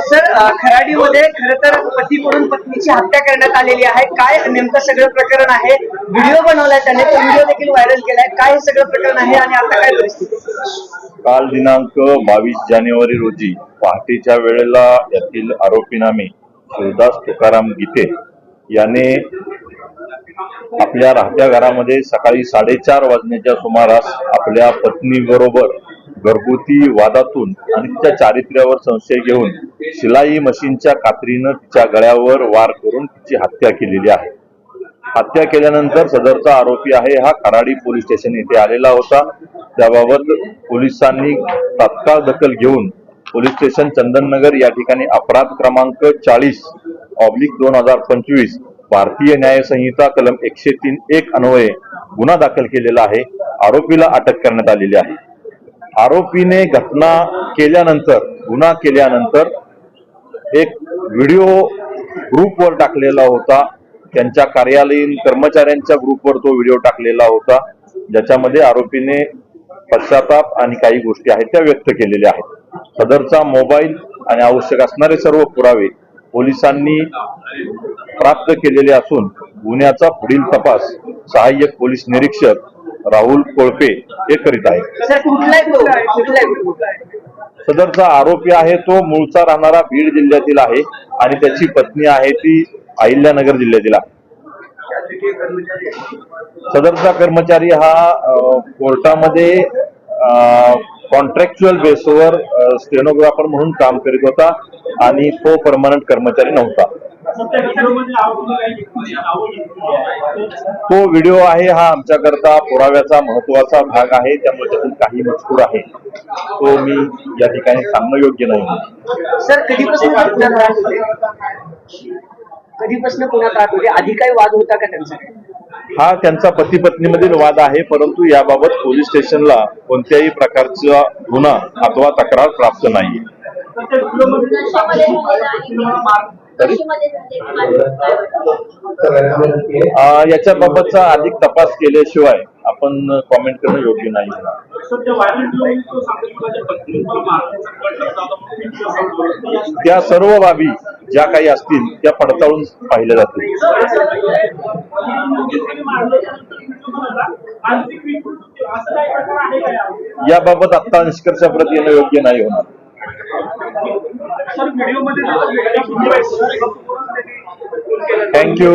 Sir खराडीमध्ये खर तर पतीकडून पत्नीची हत्या करण्यात आलेली आहे. काय नेमकं सगळं प्रकरण आहे? व्हिडिओ बनवलाय त्याने तो व्हिडिओ देखील व्हायरल केलाय. काय हे सगळं प्रकरण आहे आणि आता काय परिस्थिती? काल दिनांक बावीस जानेवारी रोजी पहाटेच्या वेळेला यातील आरोपीनामे शिवदास तुकाराम गीते याने आपल्या राहत्या घरामध्ये सकाळी साडेचार वाजण्याच्या सुमारास आपल्या पत्नीबरोबर घरगुती वादातून आणि तिच्या चारित्र्यावर संशय घेऊन शिलाई मशीनच्या कात्रीनं तिच्या गळ्यावर वार करून तिची हत्या केलेली आहे. हत्या केल्यानंतर सदरचा आरोपी आहे हा खराडी पोलीस स्टेशन येथे आलेला होता. त्याबाबत पोलिसांनी तात्काळ दखल घेऊन पोलीस स्टेशन चंदननगर या ठिकाणी अपराध क्रमांक चाळीस ऑब्लिक दोन हजार पंचवीस भारतीय न्यायसंहिता कलम एकशे तीन एक अन्वये गुन्हा दाखल केलेला आहे. आरोपीला अटक करण्यात आलेली आहे. आरोपीने घटना केल्यानंतर गुन्हा केल्यानंतर एक व्हिडिओ ग्रुपवर टाकलेला होता. त्यांच्या कार्यालयीन कर्मचाऱ्यांच्या ग्रुपवर तो व्हिडिओ टाकलेला होता. ज्याच्यामध्ये आरोपीने पश्चाताप आणि काही गोष्टी आहेत त्या व्यक्त केलेल्या आहेत. सदरचा मोबाईल आणि आवश्यक असणारे सर्व पुरावे पोलिसांनी प्राप्त केलेले असून गुन्ह्याचा पुढील तपास सहाय्यक पोलीस निरीक्षक राहुल कोळपे हे करीत तो? सदरचा आरोपी आहे तो मूळचा राहणारा बीड जिल्ह्यातील आहे आणि त्याची पत्नी आहे ती अहिल्यानगर जिल्ह्यातील आहे. सदरचा कर्मचारी हा कोर्टामध्ये कॉन्ट्रॅक्च्युअल बेसवर स्टेनोग्राफर म्हणून काम करीत होता आणि तो परमनंट कर्मचारी नव्हता. तो व्हिडिओ आहे हा आमच्याकरता पुराव्याचा महत्त्वाचा भाग आहे. त्यामुळे त्यातून काही मजकूर आहे. तो मी या ठिकाणी सांगणं योग्य नाही. सर कधीपासून कधीपासून राहत होते? आधी काही वाद होता का त्यांचा? हा त्यांचा पती पत्नीमधील वाद आहे परंतु याबाबत पोलीस स्टेशनला कोणत्याही प्रकारचा गुन्हा अथवा तक्रार प्राप्त नाही आहे. याच्याबाबतचा अधिक तपास केल्याशिवाय आपण कॉमेंट करणं योग्य नाही त्या सर्व बाबी ज्या काही असतील त्या पडताळून पाहिल्या जातील याबाबत आता निष्कर्षाप्रत येणं योग्य नाही होणार thank you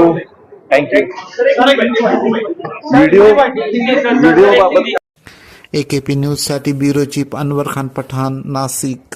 thank you video video बाबत एकेपी न्यूजसाठी ब्युरो चीफ अनवर खान पठाण नाशिक.